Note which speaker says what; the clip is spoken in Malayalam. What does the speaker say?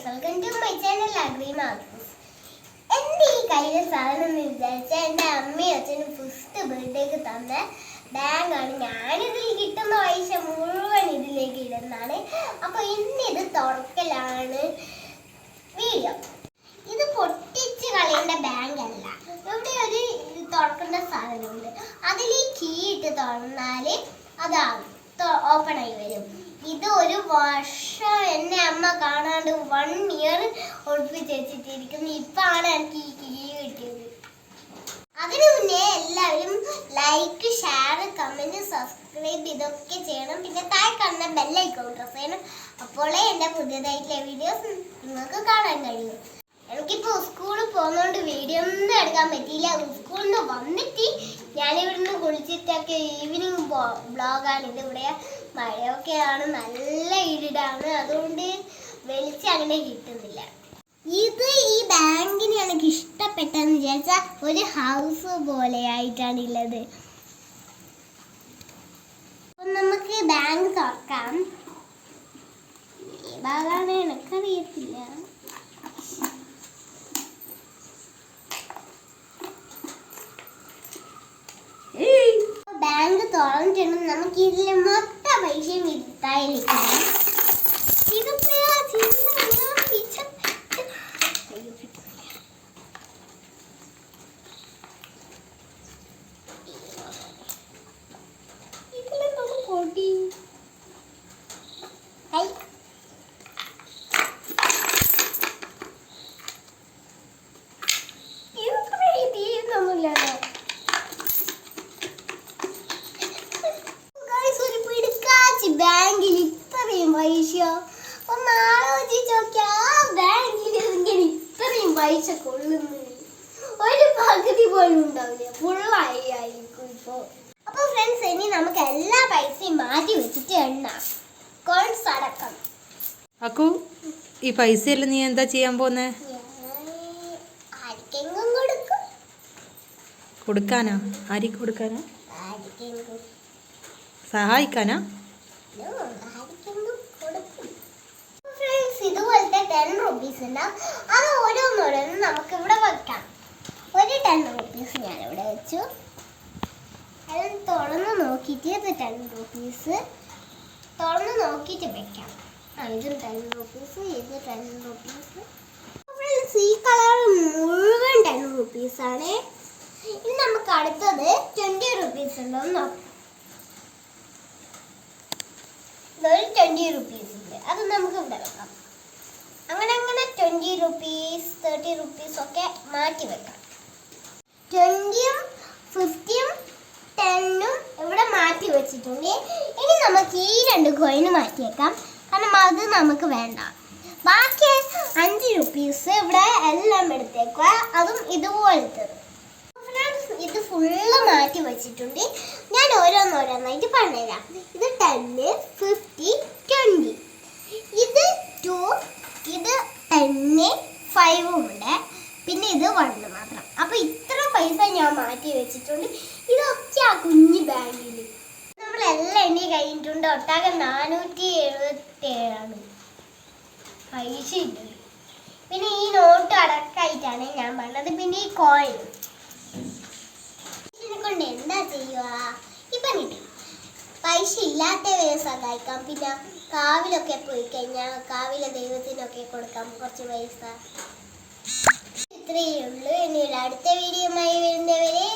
Speaker 1: Guys welcome to my channel agri Marcus എന്റെ ഈ കയ്യിലെ സാധനം എന്ന് വിചാരിച്ചാൽ എന്റെ അമ്മയും അച്ഛനും ഫസ്റ്റ് ബർത്ത്ഡേക്ക് തന്ന ബാഗാണ് ഞാനിതിൽ കിട്ടുന്ന പൈസ മുഴുവൻ ഇതിലേക്ക് ഇടുന്നതാണ്. അപ്പോൾ ഇന്ന് ഇത് തുറക്കലാണ് വീഡിയോ. ഇത് പൊട്ടിച്ച് കളയേണ്ട ബാങ്ക് അല്ല. ഇവിടെ ഒരു തുറക്കുന്ന സാധനമുണ്ട്. അതിൽ ഈ കീ ഇട്ട് തുറന്നാൽ അതാണ് ഓപ്പൺ ആയി വരും. ഇത് ഒരു വർഷം അമ്മ കാണാണ്ട് വൺ ഇയർ ഒളിപ്പിച്ച് വെച്ചിട്ടിരിക്കുന്നു ഇപ്പാണ് എനിക്ക് ഈ കിഴി കിട്ടിയത്. അതിനു മുന്നേ എല്ലാവരും ലൈക്ക് ഷെയർ കമന്റ് സബ്സ്ക്രൈബ് ഇതൊക്കെ ചെയ്യണം. പിന്നെ താഴെ കാണുന്ന ബെല്ലൈക്കോൺ പ്രസ് ചെയ്യണം. അപ്പോഴേ എന്റെ പുതിയതായിട്ടുള്ള വീഡിയോസ് നിങ്ങൾക്ക് കാണാൻ കഴിയും. എനിക്കിപ്പോൾ സ്കൂളിൽ പോകുന്നതുകൊണ്ട് വീഡിയോ ഒന്നും എടുക്കാൻ പറ്റിയില്ല. സ്കൂളിൽ നിന്ന് വന്നിട്ട് ഞാനിവിടുന്ന് കുളിച്ചിട്ടൊക്കെ ഈവനിങ് ബ്ലോഗാണ് ഇത് ഇവിടെ മഴയൊക്കെയാണ് നല്ല ഇരുടാണ്. അതുകൊണ്ട് വെളിച്ചം അങ്ങനെ കിട്ടുന്നില്ല. ഇത് ഈ ബാങ്കിന് എനിക്ക് ഇഷ്ടപ്പെട്ടെന്ന് വിചാരിച്ചാൽ ഒരു ഹൗസ് പോലെ ആയിട്ടാണ് ഉള്ളത് നമുക്ക് ബാങ്ക് തുറക്കാം. ഏതാണ് എനിക്കറിയത്തില്ല. ബാങ്ക് തുറന്നിട്ടുണ്ട്. നമുക്ക് ഇതിൽ മൊത്തം പൈസയും വിത്തായിരിക്കണം പൈസയോ ഒന്ന് ആലോചിച്ച് നോക്കിയാ ബാങ്കിൽ ഇത്രയും പൈസ കൊള്ളുന്നില്ല ഒരു പകുതി പോലും ഉണ്ടാവില്ല. ഫുള്ളായി ആയിരിക്കും ഇപ്പോ. അപ്പൊ ഫ്രണ്ട്സ് ഇനി നമുക്ക് എല്ലാ പൈസയും മാറ്റി വെച്ചിട്ട് എണ്ണാം. കോൺസ് അടക്കം.
Speaker 2: അക്കു ഈ പൈസയെല്ലാം നീ എന്താ ചെയ്യാൻ പോന്നെ? കൊടുക്കാനാ? ആരിക്ക് കൊടുക്കാനാ? സഹായിക്കാനാ
Speaker 1: ഫ്രണ്ട്സ് ഇതുപോലത്തെ ടെൻ റുപ്പീസ് ഉണ്ടാവും അത് ഓരോന്നോരോന്ന് നമുക്ക് ഇവിടെ വെക്കാം. ഒരു ടെൻ റുപ്പീസ് ഞാൻ ഇവിടെ വെച്ചു. അത് തുറന്ന് നോക്കിയിട്ട് ഇത് ടെൻ റുപ്പീസ് തുറന്ന് നോക്കിയിട്ട് വെക്കാം. ഇതും ടെൻ റുപ്പീസ് ഇത് ടെൻ റുപ്പീസ് ഫ്രണ്ട്സ് ഈ കളർ മുഴുവൻ ടെൻ റുപ്പീസ് ആണ്. ഇനി നമുക്ക് അടുത്തത് ട്വന്റി റുപ്പീസ് ഉണ്ടോ എന്ന് നോക്കാം. ഇതൊരു ട്വന്റി റുപ്പീസ് ഉണ്ട് അത് നമുക്ക് ഇവിടെ വെക്കാം. ട്വന്റി റുപ്പീസ് തേർട്ടി റുപ്പീസ് ഒക്കെ മാറ്റി വെക്കാം. ട്വന്റിയും ഫിഫ്റ്റിയും ടെന്നും ഇവിടെ മാറ്റി വെച്ചിട്ടുണ്ട്. ഇനി നമുക്ക് ഈ രണ്ട് കോയിന് മാറ്റി വെക്കാം. കാരണം അത് നമുക്ക് വേണ്ട. ബാക്കി അഞ്ച് റുപ്പീസ് ഇവിടെ എല്ലാം എടുത്തേക്കുക. അതും Friends, ഇത് ഫുള്ള് മാറ്റി വെച്ചിട്ടുണ്ട്. ഞാൻ ഓരോന്നോരോന്നായിട്ട് പറഞ്ഞുതരാം. ഇത് ടെന്ന് ഫിഫ്റ്റി ട്വന്റി ഇത് ടു ഇത് ടെന്ന് ഫൈവും ഉണ്ട്. പിന്നെ ഇത് വണ്ണ് മാത്രം. അപ്പൊ ഇത്ര പൈസ ഞാൻ മാറ്റി വെച്ചിട്ടുണ്ട്. ഇതൊക്കെ ആ കുഞ്ഞു ബാഗിൽ നമ്മളെല്ലാം എണ്ണി കഴിഞ്ഞിട്ടുണ്ട്. ഒട്ടാകെ നാനൂറ്റി എഴുപത്തി ഏഴാണ് പൈസ ഉണ്ട് പിന്നെ ഈ നോട്ട് അടക്കമായിട്ടാണ് ഞാൻ പറഞ്ഞത്. പിന്നെ ഈ കോയിൻ പൈസ ഇല്ലാത്തവരെ സഹായിക്കാം. പിന്നെ കാവിലൊക്കെ പോയി കഴിഞ്ഞാൽ കാവിലെ ദൈവത്തിനൊക്കെ കൊടുക്കാം കുറച്ച് പൈസ. ഇത്രയേ ഉള്ളൂ. ഇനി അടുത്ത വീഡിയോയുമായി വരുന്നവരെ